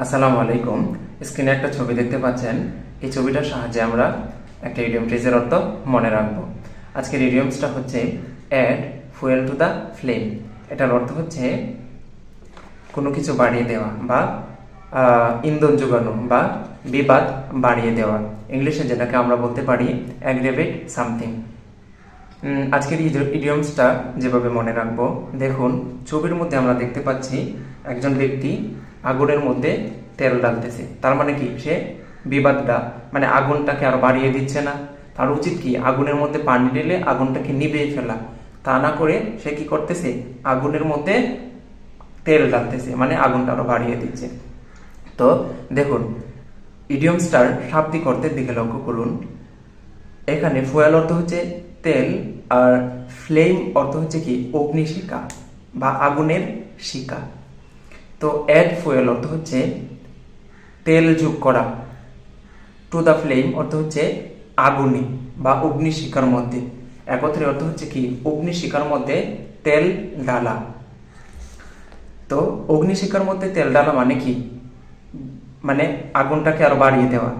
আসসালামু আলাইকুম। স্ক্রিনে একটা ছবি দেখতে পাচ্ছেন। এই ছবিটার সাহায্যে আমরা একটা ইডিয়ম ফ্রেজের অর্থ মনে রাখব। আজকের ইডিয়মসটা হচ্ছে add fuel to the flame এটার অর্থ হচ্ছে কোনো কিছু বাড়িয়ে দেওয়া বা ইন্ধন যোগানো বা বিবাদ বাড়িয়ে দেওয়া। ইংলিশে যেটাকে আমরা বলতে পারি অ্যাগ্রেভেট সামথিং আজকের ইডিয়মসটা যেভাবে মনে রাখব, দেখুন, ছবির মধ্যে আমরা দেখতে পাচ্ছি একজন ব্যক্তি আগুনের মধ্যে তেল ডালতেছে তার মানে কি? সে বিবাদটা মানে আগুনটাকে আর বাড়িয়ে দিচ্ছে না। তার উচিত কি? আগুনের মধ্যে পানি ঢেলে আগুনটাকে নিভিয়ে ফেলা। তা না করে সে কি করতেছে? আগুনের মধ্যে তেল ডালতেছে মানে আগুনটা আরও বাড়িয়ে দিচ্ছে। তো দেখুন, ইডিয়ম স্টার শাব্দিক অর্থের দিকে লক্ষ্য করুন। এখানে ফুয়েল অর্থ হচ্ছে তেল আর ফ্লেম অর্থ হচ্ছে কি? অগ্নিশিখা বা আগুনের শিকা তো অ্যাড ফুয়েল অর্থ হচ্ছে তেল যোগ করা। টু দ্য ফ্লেম অর্থ হচ্ছে আগুনে বা অগ্নিশিখার মধ্যে। একত্রে অর্থ হচ্ছে কি? অগ্নিশিখার মধ্যে তেল ডালা তো অগ্নিশিখার মধ্যে তেল ডালা মানে কি? মানে আগুনটাকে আরও বাড়িয়ে দেওয়া।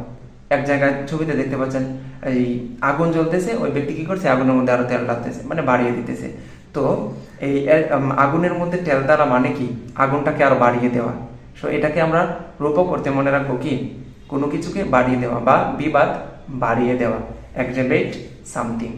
এক জায়গায় ছবিতে দেখতে পাচ্ছেন, এই আগুন জ্বলতেছে, ওই ব্যক্তি কি করছে? আগুনের মধ্যে আরও তেল ডালতেছে মানে বাড়িয়ে দিতেছে। তো এই আগুনের মধ্যে তেল দ্বারা মানে কি? আগুনটাকে আরও বাড়িয়ে দেওয়া। সো এটাকে আমরা রূপক করতে মনে রাখব কি? কোনো কিছুকে বাড়িয়ে দেওয়া বা বিবাদ বাড়িয়ে দেওয়া। অ্যাগ্রেভেট সামথিং